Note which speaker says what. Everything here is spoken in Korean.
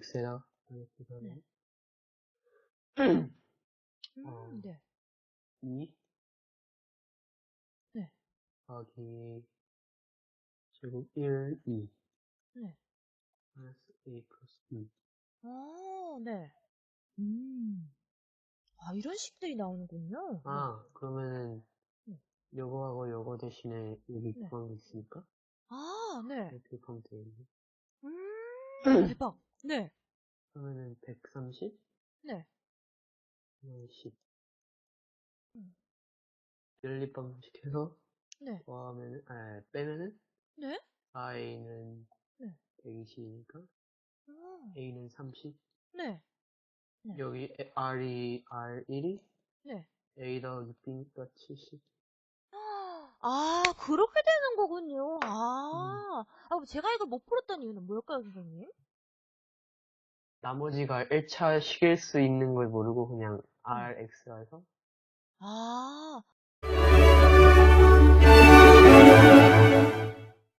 Speaker 1: x에다 그 다음에
Speaker 2: 음,
Speaker 1: 어.
Speaker 2: 네.
Speaker 1: 2
Speaker 2: 네.
Speaker 1: 더하기 제곱 1, 2
Speaker 2: 네.
Speaker 1: 마이너스 a 플러스 2
Speaker 2: 아, 네. 음. 아, 이런 식들이 나오는군요.
Speaker 1: 아, 그러면은
Speaker 2: 네.
Speaker 1: 요거하고 요거 대신에 여기
Speaker 2: 네.
Speaker 1: 구한 게 있으니까
Speaker 2: 아, 네.
Speaker 1: 이렇게 하면 되겠네.
Speaker 2: 음, 대박. 네.
Speaker 1: 그러면은 130,
Speaker 2: 네.
Speaker 1: 10
Speaker 2: 음.
Speaker 1: 연립방식 해서
Speaker 2: 네.
Speaker 1: 더하면은 아 빼면은
Speaker 2: 네?
Speaker 1: i는
Speaker 2: 네.
Speaker 1: 120이니까
Speaker 2: 아,
Speaker 1: a는 30
Speaker 2: 네. 네.
Speaker 1: 여기 r이 r1이
Speaker 2: 네.
Speaker 1: a 더하기 b니까 70
Speaker 2: 아, 그렇게 그럼 제가 이걸 못 풀었던 이유는 뭘까요, 선생님?
Speaker 1: 나머지가 1차 식일 수 있는 걸 모르고 그냥 rx라 해서?
Speaker 2: 아,